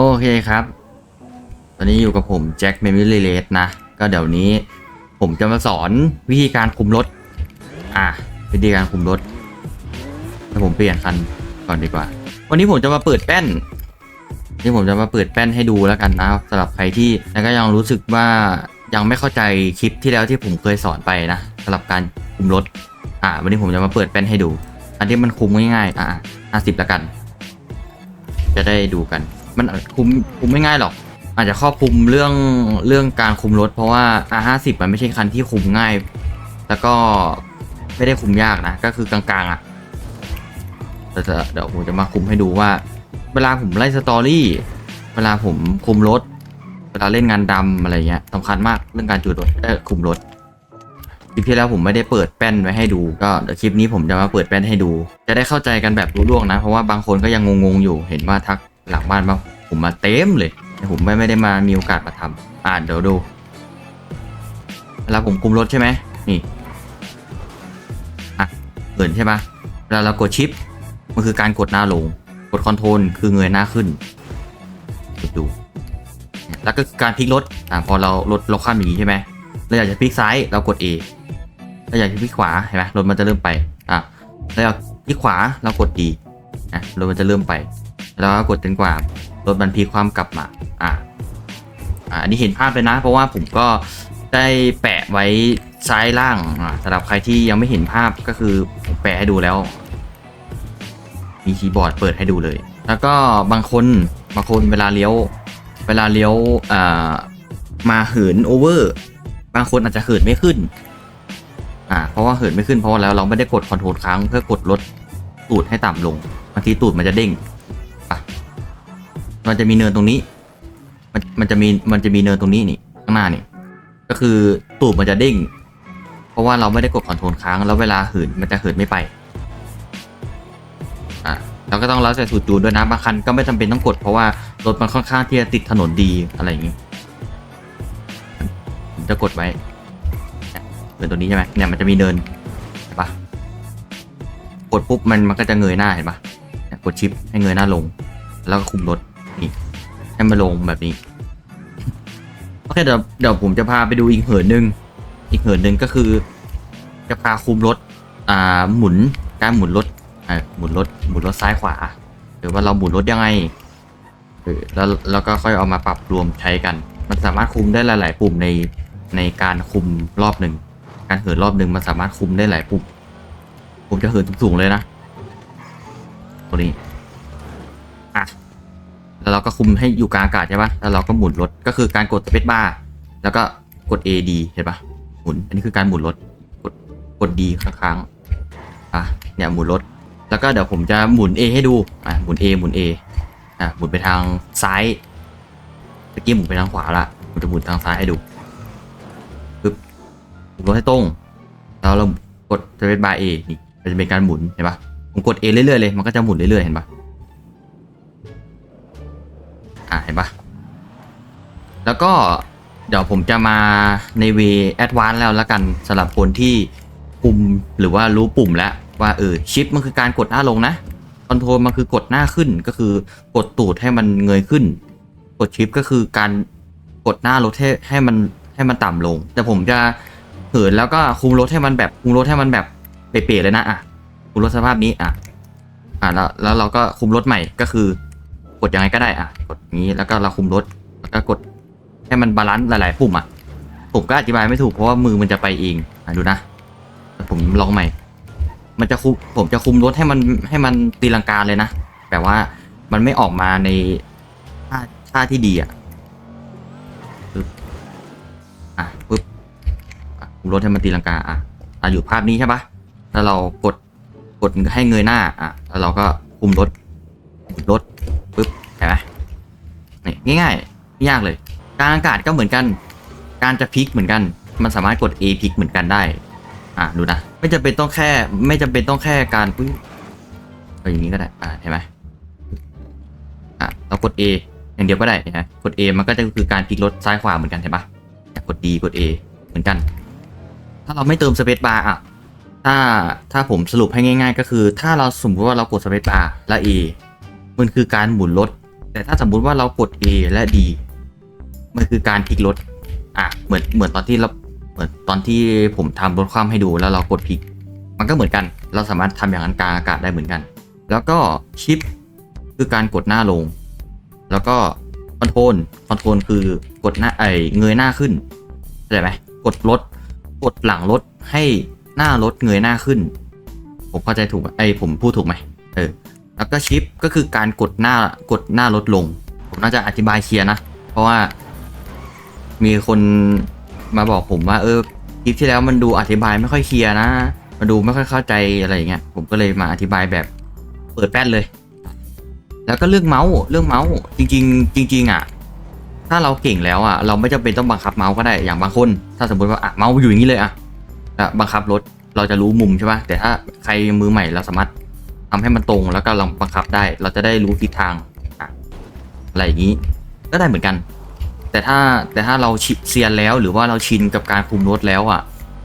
โอเคครับ ตอนนี้อยู่กับผมแจ็คเมมิลีเลสนะ ก็เดี๋ยวนี้ผมจะมาสอนวิธีการคุมรถ อะวิธีการคุมรถถ้าผมเปลี่ยนคันก่อนดีกว่า วันนี้ผมจะมาเปิดแป้นที่ผมจะมาเปิดแป้นให้ดูแล้วกันนะสำหรับใครที่แล้วก็ยังรู้สึกว่ายังไม่เข้าใจคลิปที่แล้วที่ผมเคยสอนไปนะสำหรับการคุมรถ อ่า วันนี้ผมจะมาเปิดแป้นให้ดู อันที่มันคุมง่ายๆ อ่าห้าสิบแล้วกัน จะได้ดูกัน มันคุมคุมไม่ง่ายหรอก อาจจะครอบคลุมเรื่องเรื่องการคุมรถ เพราะว่า R50 มันไม่ใช่คันที่คุมง่าย แล้วก็ไม่ได้คุมยากนะ ก็คือกลางๆอะแต่ะเดี๋ยวผมจะมาคุมให้ดูว่า เวลาผมไล่สตอรี่ เวลาผมคุมรถ เวลาเล่นงานดำอะไรเงี้ยสำคัญมากเรื่องการจูดรถเออคุมรถคลิปที่แล้วผมไม่ได้เปิดแป้นไว้ให้ดูก็เดี๋ยวคลิปนี้ผมจะมาเปิดแป้นให้ดู จะได้เข้าใจกันแบบรู้ล่วงนะ เพราะว่าบางคนก็ยังงงๆอยู่เห็นว่าทักหลังบ้านมา ผมมาเต็มเลยแต่ผมไม่ไม่ได้มามีโอกาสมาทำอ่าเดี๋ยวดูเวลาผมคุมรถใช่ไหมนี่อะเหินใช่ปะเวลาเรากดชิปมันคือการกดหน้าลง กดคอนโทรลคือเงยหน้าขึ้นดูแล้วก็การพลิกรถอ่าพอเรารถเราข้ามอย่างนี้ใช่ไหมเราอยากจะพลิกซ้ายเรากด A เราอยากจะพลิกขวาเห็นไหมรถมันจะเริ่มไปอะเราอยากพลิกขวาเรากด D อะรถมันจะเริ่มไป แล้วก็กดจนกว่า รถมันพลิกความกลับมาอะอ่าอันนี้เห็นภาพเลยนะ เพราะว่าผมก็ได้แปะไว้ซ้ายล่างอะสำหรับใครที่ยังไม่เห็นภาพก็คือผมแปะให้ดูแล้ว มีคีย์บอร์ดเปิดให้ดูเลย แล้วก็บางคนบางคนเวลาเลี้ยว เวลาเลี้ยวอ่ามาเหินโอเวอร์บางคนอาจจะเหินไม่ขึ้น อ่า เพราะว่าเหินไม่ขึ้นเพราะว่าแล้วเราไม่ได้กดคอนโทรลค้างเพื่อกดลดตูดให้ต่ำลงบางทีตูดมันจะเด้งอะ มันจะมีเนินตรงนี้ มันมันจะมีมันจะมีเนินตรงนี้นี่ข้างหน้านี่ ก็คือตูดมันจะเด้ง เพราะว่าเราไม่ได้กดคอนโทรลค้างแล้วเวลาเหินมันจะเหินไม่ไปอะเราก็ต้องแล้วแต่สูตรจูนด้วยนะบางคันก็ไม่จำเป็นต้องกดเพราะว่ารถมันค่อนข้างที่จะติดถนนดีอะไรอย่างงี้ผมจะกดไว้เนินตัวนี้ใช่ไหมเนี่ยมันจะมีเนินเห็นปะกดปุ๊บมันมันก็จะเงยหน้าเห็นปะกดชิปให้เงยหน้าลง แล้วก็คุมรถ ให้มันลงแบบนี้ โอเคเดี๋ยวเดี๋ยวผมจะพาไปดูอีกเหินหนึ่งอีกเหินหนึ่งก็คือ จะพาคุมรถ อ่าหมุนการหมุนรถอะหมุนรถหมุนรถซ้ายขวา หรือว่าเราหมุนรถยังไงเออแล้วแล้วก็ค่อยเอามาปรับรวมใช้กัน มันสามารถคุมได้หลาย ๆ ปุ่มในในการคุมรอบหนึ่งการเหินรอบหนึ่งมันสามารถคุมได้หลายปุ่มผมจะเหินสูงๆเลยนะตัวนี้ แล้วเราก็คุมให้อยู่กลางอากาศใช่ปะแล้วเราก็หมุนรถ ก็คือการกดสเปซบาร์ แล้วก็กด A D เห็นปะหมุน อันนี้คือการหมุนรถ กด กด D ค้างๆอะ เนี่ยหมุนรถ แล้วก็เดี๋ยวผมจะหมุน A ให้ดู อะ หมุน A หมุน A อะ หมุนไปทางซ้ายตะกี้หมุนไปทางขวาละผมจะหมุนทางซ้ายให้ดูปึ๊บหมุนรถให้ตรง แล้วเรากดสเปซบาร์ A นี่มันจะเป็นการหมุน เห็นปะผมกด A เรื่อยๆเลย มันก็จะหมุนเรื่อยๆ เห็นปะ อะเห็นปะแล้วก็เดี๋ยวผมจะมาในเวแอดวานแล้วละกันสำหรับคนที่ปุ่มหรือว่ารู้ปุ่มแล้วว่าเออชิปมันคือการกดหน้าลงนะคอนโทรลมันคือกดหน้าขึ้นก็คือกดตูดให้มันเงยขึ้น กดชิปก็คือการกดหน้ารถให้ให้มันให้มันต่ำลง แต่ผมจะเหินแล้วก็คุมรถให้มันแบบคุมรถให้มันแบบเป๋ๆเลยนะอะคุมรถสภาพนี้อะอะแล้วแล้วเราก็คุมรถใหม่ก็คือ กดยังไงก็ได้อะกดนี้แล้วก็เราคุมรถแล้วก็กดให้มันบาลานซ์หลาย ๆ ปุ่มอะผมก็อธิบายไม่ถูกเพราะว่ามือมันจะไปเองอะดูนะผมลองใหม่ มันจะคุมผมจะคุมรถให้มันให้มันตีลังกาเลยนะแบบว่ามันไม่ออกมาในท่าท่าที่ดีอะปึ๊บอะปึ๊บคุมรถให้มันตีลังกาอะอะอยู่ภาพนี้ใช่ปะแล้วเรากดกดให้เงยหน้าอะแล้วเราก็คุมรถหมุนรถ เห็นไหมนี่ง่ายๆไม่ยากเลยการอากาศก็เหมือนกัน การจะพลิกเหมือนกัน มันสามารถกด A พลิกเหมือนกันได้ อะดูนะ ไม่จำเป็นต้องแค่ ไม่จำเป็นต้องแค่การอุ้ยเอาอย่างนี้ก็ได้ อ่าเห็นไหมอะเรากด A อย่างเดียวก็ได้เห็นไหมกด A มันก็จะคือการพลิกรถซ้ายขวาเหมือนกันเห็นปะกด D กด A เหมือนกัน ถ้าเราไม่เติมสเปซบาร์อะถ้าถ้าผมสรุปให้ง่าย ๆ ก็คือ ถ้าเราสมมติว่าเรากดสเปซบาร์และ A มันคือการหมุนรถ แต่ถ้าสมมุติว่าเรากด A และ D มันคือการพลิกรถ อะ เหมือนเหมือนตอนที่เราเหมือนตอนที่ผมทำรถคว่ำให้ดูแล้วเรากดพลิก มันก็เหมือนกัน เราสามารถทำอย่างนั้นกลางอากาศได้เหมือนกัน แล้วก็ชิปคือการกดหน้าลง แล้วก็คอนโทรลคอนโทรลคือกดหน้าไอ้เงยหน้าขึ้นเข้าใจไหมกดรถกดหลังรถให้หน้ารถเงยหน้าขึ้น ผมเข้าใจถูกไหมไอ้ผมพูดถูกไหมเออ แล้วก็ชิปก็คือการกดหน้ากดหน้ารถลง ผมน่าจะอธิบายเคลียร์นะ เพราะว่า มีคนมาบอกผมว่า เออคลิปที่แล้วมันดูอธิบายไม่ค่อยเคลียร์นะมันดูไม่ค่อยเข้าใจอะไรอย่างเงี้ยผมก็เลยมาอธิบายแบบเปิดแป้นเลย แล้วก็เรื่องเมาส์เรื่องเมาส์จริง ๆ จริง ๆ อะ ถ้าเราเก่งแล้วอะ เราไม่จำเป็นต้องบังคับเมาส์ก็ได้อย่างบางคน ถ้าสมมติว่าอะเมาส์อยู่อย่างนี้เลยอะบังคับรถเราจะรู้มุมใช่ป่ะแต่ถ้าใครมือใหม่เราสามารถ ทำให้มันตรงแล้วก็ลองบังคับได้ เราจะได้รู้ทิศทางอะไรอย่างนี้ ก็ได้เหมือนกัน แต่ถ้าแต่ถ้าเราเซียนแล้วหรือว่าเราชินกับการคุมรถแล้วอะ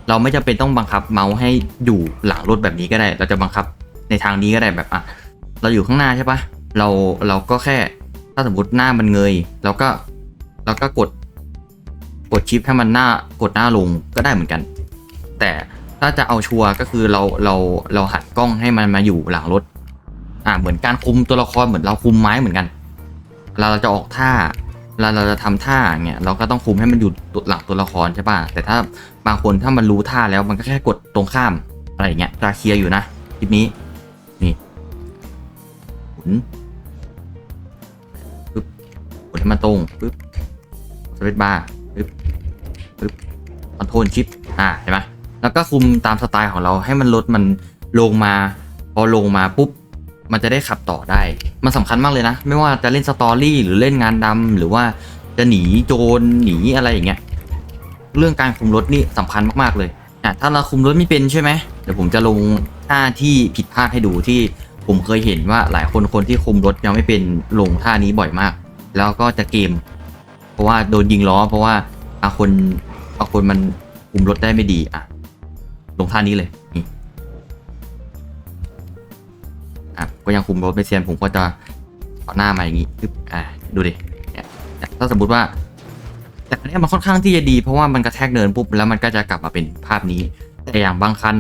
เราไม่จำเป็นต้องบังคับเมาส์ให้อยู่หลังรถแบบนี้ก็ได้ เราจะบังคับในทางนี้ก็ได้แบบอะเราอยู่ข้างหน้าใช่ปะเราเราก็แค่ถ้าสมมติหน้ามันเงยเราก็เราก็กด กดชิปให้มันหน้ากดหน้าลงก็ได้เหมือนกัน แต่ ถ้าจะเอาชัวร์ก็คือเราเราเราหันกล้องให้มันมาอยู่หลังรถ อ่าเหมือนการคุมตัวละครเหมือนเราคุมไม้เหมือนกัน เราจะออกท่าเวลาเราจะทำท่าอย่าเงี้ยเราก็ต้องคุมให้มันอยู่หลังตัวละครใช่ป่ะแต่ถ้าบางคนถ้ามันรู้ท่าแล้วมันก็แค่กดตรงข้ามอะไรอย่างเงี้ยจะเคลียร์อยู่นะคลิปนี้นี่หมุนปึ๊บกดให้มันตรงปึ๊บสวิตบาร์ปึ๊บปึ๊บคอนโทรลชิปอ่าเห็นไหม แล้วก็คุมตามสไตล์ของเราให้มันลดมันลงมา พอลงมาปุ๊บมันจะได้ขับต่อได้ มันสำคัญมากเลยนะ ไม่ว่าจะเล่นสตอรี่หรือเล่นงานดำหรือว่าจะหนีโจรหนีอะไรอย่างเงี้ยเรื่องการคุมรถนี่สำคัญมากๆเลยอะถ้าเราคุมรถไม่เป็นใช่ไหมเดี๋ยวผมจะลงท่าที่ผิดพลาดให้ดูที่ผมเคยเห็นว่าหลายคนคนที่คุมรถยังไม่เป็นลงท่านี้บ่อยมาก แล้วก็จะเกม เพราะว่าโดนยิงล้อ เพราะว่าบางคนบางคนมันคุมรถได้ไม่ดีอะ ลงท่านี้เลยนี่อะก็ยังคุมรถไม่เซียนผมก็จะเอาหน้ามาอย่างนี้ปึ๊บอะดูดิเนี่ยถ้าสมมติว่า แต่อันเนี้ยมันค่อนข้างที่จะดี เพราะว่ามันกระแทกเนินปุ๊บแล้วมันก็จะกลับมาเป็นภาพนี้ แต่อย่างบางคัน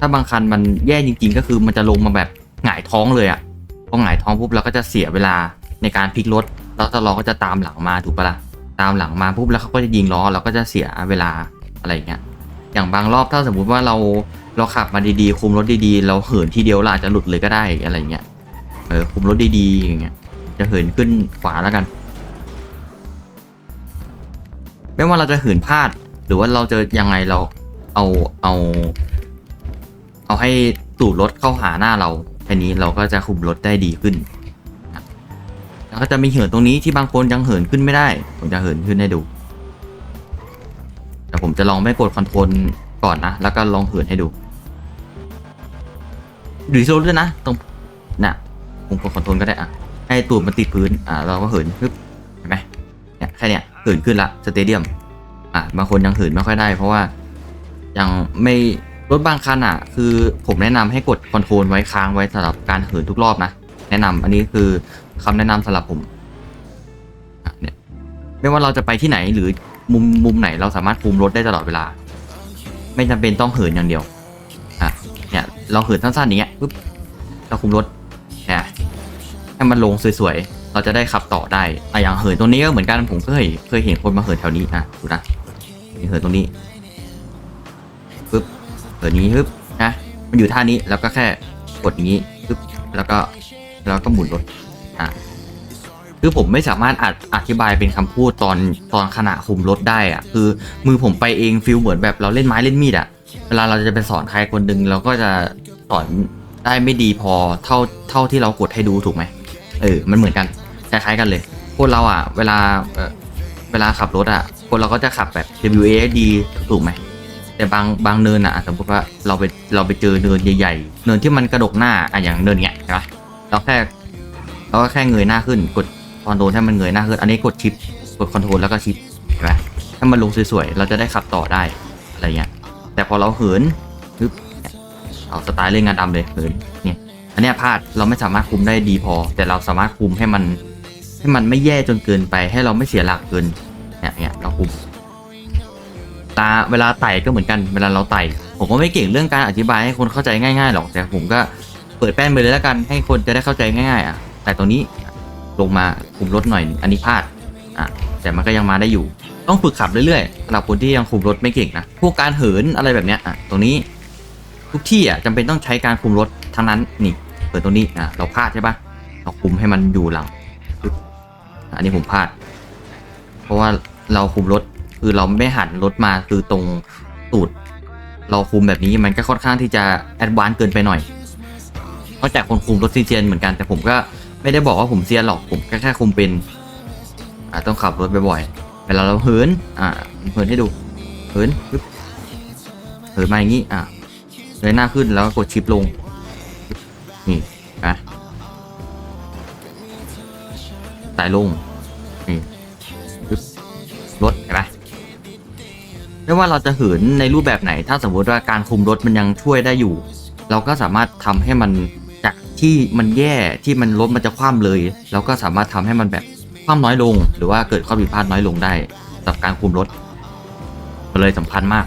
ถ้าบางคันมันแย่จริง ๆ ก็คือมันจะลงมาแบบหงายท้องเลยอะ่ะพอหงายท้องปุ๊บเราก็จะเสียเวลาในการพลิกรถแล้วตลอก็จะตามหลังมาถูกปะล่ะตามหลังมาปุ๊บแล้วเขาก็จะยิงล้อเราก็จะเสียเวลาอะไรอย่างเงี้ย อย่างบางรอบถ้าสมมุติว่าเราเราขับมาดีๆ คุมรถดีๆ เราเหินทีเดียวเราอาจจะหลุดเลยก็ได้อะไรเงี้ยเออคุมรถดีๆอย่างเงี้ยจะเหินขึ้นขวาแล้วกัน ไม่ว่าเราจะเหินพลาด หรือว่าเราจะยังไงเราเอาเอา เอาให้ตูดรถเข้าหาหน้าเราแค่นี้เราก็จะคุมรถได้ดีขึ้นแล้วก็จะมีเหินตรงนี้ที่บางคนยังเหินขึ้นไม่ได้ ผมจะเหินขึ้นให้ดู ผมจะลองไม่กดคอนโทรลก่อนนะ แล้วก็ลองเหินให้ดูดูโซลด้วยนะตรงน่ะผมกดคอนโทรลก็ได้อะให้ตูดมันติดพื้นอ่าเราก็เหินปึ๊บเห็นไหมเนี่ยแค่เนี้ยเหินขึ้นละสเตเดียมอะบางคนยังเหินไม่ค่อยได้ เพราะว่ายังไม่รถบางคันอะ คือผมแนะนำให้กดคอนโทรลไว้ค้างไว้สำหรับการเหินทุกรอบนะแนะนำอันนี้คือคำแนะนำสำหรับผมเนี่ยไม่ว่าเราจะไปที่ไหนหรือ มุมมุมไหนเราสามารถคุมรถได้ตลอดเวลา ไม่จำเป็นต้องเหินอย่างเดียวอะเนี่ยเราเหินสั้นๆอย่างเงี้ยปุ๊บเราคุมรถเนี่ยให้มันลงสวยๆเราจะได้ขับต่อได้อะอย่างเหินตรงนี้ก็เหมือนกันผมเคยเคยเห็นคนมาเหินแถวนี้นะดูนะเหินตรงนี้ปุ๊บเหินนี้ปุ๊บนะมันอยู่ท่านี้แล้วก็แค่กดอย่างนี้ปุ๊บแล้วก็แล้วก็หมุนรถอะ คือผมไม่สามารถอธิอธิบายเป็นคำพูดตอนตอนขณะคุมรถได้อะคือมือผมไปเองฟิลเหมือนแบบเราเล่นไม้เล่นมีดอะเวลาเราจะไปสอนใครคนหนึ่งเราก็จะสอนได้ไม่ดีพอเท่าเท่าที่เรากดให้ดูถูกไหมเออ มันเหมือนกันคล้ายๆกันเลยคนเราอะ เวลาเเวลาขับรถอะคนเราก็จะขับแบบ WASD ถูกไหมแต่บางบางเนินอะสมมติว่าเราไปเราไปเจอเนินใหญ่ๆ เนินที่มันกระดกหน้าอะอย่างเนินเงี้ยใช่ปะเราแค่เราก็แค่เงยหน้าขึ้นกด คอนโทรลให้มันเงยหน้าขึ้นอันนี้กดชิปกดคอนโทรลแล้วก็ชิปเห็นไหมให้มันลงสวยๆ เราจะได้ขับต่อได้อะไรเงี้ย แต่พอเราเหินปึ๊บเอาสไตล์เล่นงานดำเลยเหินเนี่ยอันนี้พลาดเราไม่สามารถคุมได้ดีพอ แต่เราสามารถคุมให้มัน ให้มันไม่แย่จนเกินไป ให้เราไม่เสียหลักเกินเนี่ยเนี่ยเราคุมตาเวลาไต่ก็เหมือนกันเวลาเราไต่ผมก็ไม่เก่งเรื่องการอธิบายให้คนเข้าใจง่ายๆหรอกแต่ผมก็เปิดแป้นไปเลยแล้วกันให้คนจะได้เข้าใจง่ายๆอะแต่ตรงนี้ ลงมาคุมรถหน่อย อันนี้พลาดอะแต่มันก็ยังมาได้อยู่ ต้องฝึกขับเรื่อยๆสำหรับคนที่ยังคุมรถไม่เก่งนะพวกการเหินอะไรแบบเนี้ยอะตรงนี้ทุกที่อะจำเป็นต้องใช้การคุมรถทั้งนั้นนี่เปิดตรงนี้อะเราพลาดใช่ปะเราคุมให้มันอยู่หลังอันนี้ผมพลาด เพราะว่าเราคุมรถคือเราไม่หันรถมาคือตรงตูดเราคุมแบบนี้มันก็ค่อนข้างที่จะแอดวานซ์เกินไปหน่อยนอกจากคนคุมรถซีเซียนเหมือนกันแต่ผมก็ ไม่ได้บอกว่าผมเซียนหรอกผมแค่แค่คุมเป็น อะต้องขับรถบ่อยๆเวลาเราเหิน อ่าเหินให้ดู เหินปึ๊บเหินมาอย่างนี้ อะเลยหน้าขึ้นแล้วก็กดชิปลง นี่นะไต่ลง นี่ปึ๊บรถเห็นไหมไม่ว่าเราจะเหินในรูปแบบไหน ถ้าสมมติว่าการคุมรถมันยังช่วยได้อยู่ เราก็สามารถทำให้มัน ที่มันแย่ที่มันรถมันจะคว่ำเลยเราก็สามารถทำให้มันแบบความน้อยลง หรือว่าเกิดข้อผิดพลาดน้อยลงได้สำหรับการคุมรถมันเลยสำคัญมาก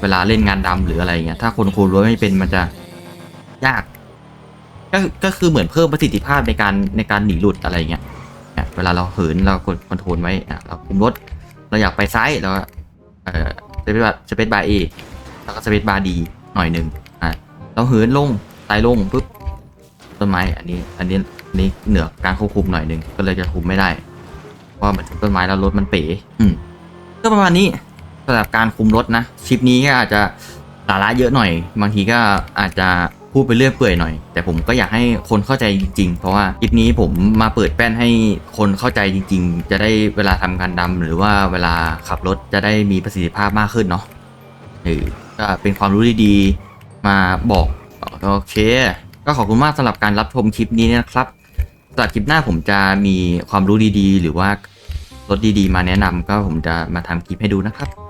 เวลาเล่นงานดำหรืออะไรเงี้ยถ้าคนคุมรถไม่เป็นมันจะยาก ก็ก็คือเหมือนเพิ่มประสิทธิภาพในการในการหนีหลุดอะไรเงี้ยเวลาเราเหินเรากดคอนโทรลไว้เราคุมรถเราอยากไปซ้ายเราเออสเปซบาร์สเปซบาร์เอแล้วก็สเปซบาร์ดีหน่อยหนึ่งอะเราเหินลงไต่ลงปุ๊บ ต้นไม้อันนี้ อันนี้อันนี้เหนือการควบคุมหน่อยหนึ่งก็เลยจะคุมไม่ได้เพราะว่ามันต้นไม้แล้วรถมันเป๋อืมก็ประมาณนี้สำหรับการคุมรถนะคลิปนี้ก็อาจจะสาระเยอะหน่อย บางทีก็อาจจะพูดไปเรื่อยเปื่อยหน่อย แต่ผมก็อยากให้คนเข้าใจจริงๆ เพราะว่าคลิปนี้ผมมาเปิดแป้นให้คนเข้าใจจริง ๆ จะได้เวลาทำการดำหรือว่าเวลาขับรถจะได้มีประสิทธิภาพมากขึ้นเนาะเออก็เป็นความรู้ดีๆมาบอกโอเค ก็ขอบคุณมากสำหรับการรับชมคลิปนี้นะครับสำหรับคลิปหน้าผมจะมีความรู้ดีๆ หรือว่ารถดีๆ มาแนะนำก็ผมจะมาทำคลิปให้ดูนะครับ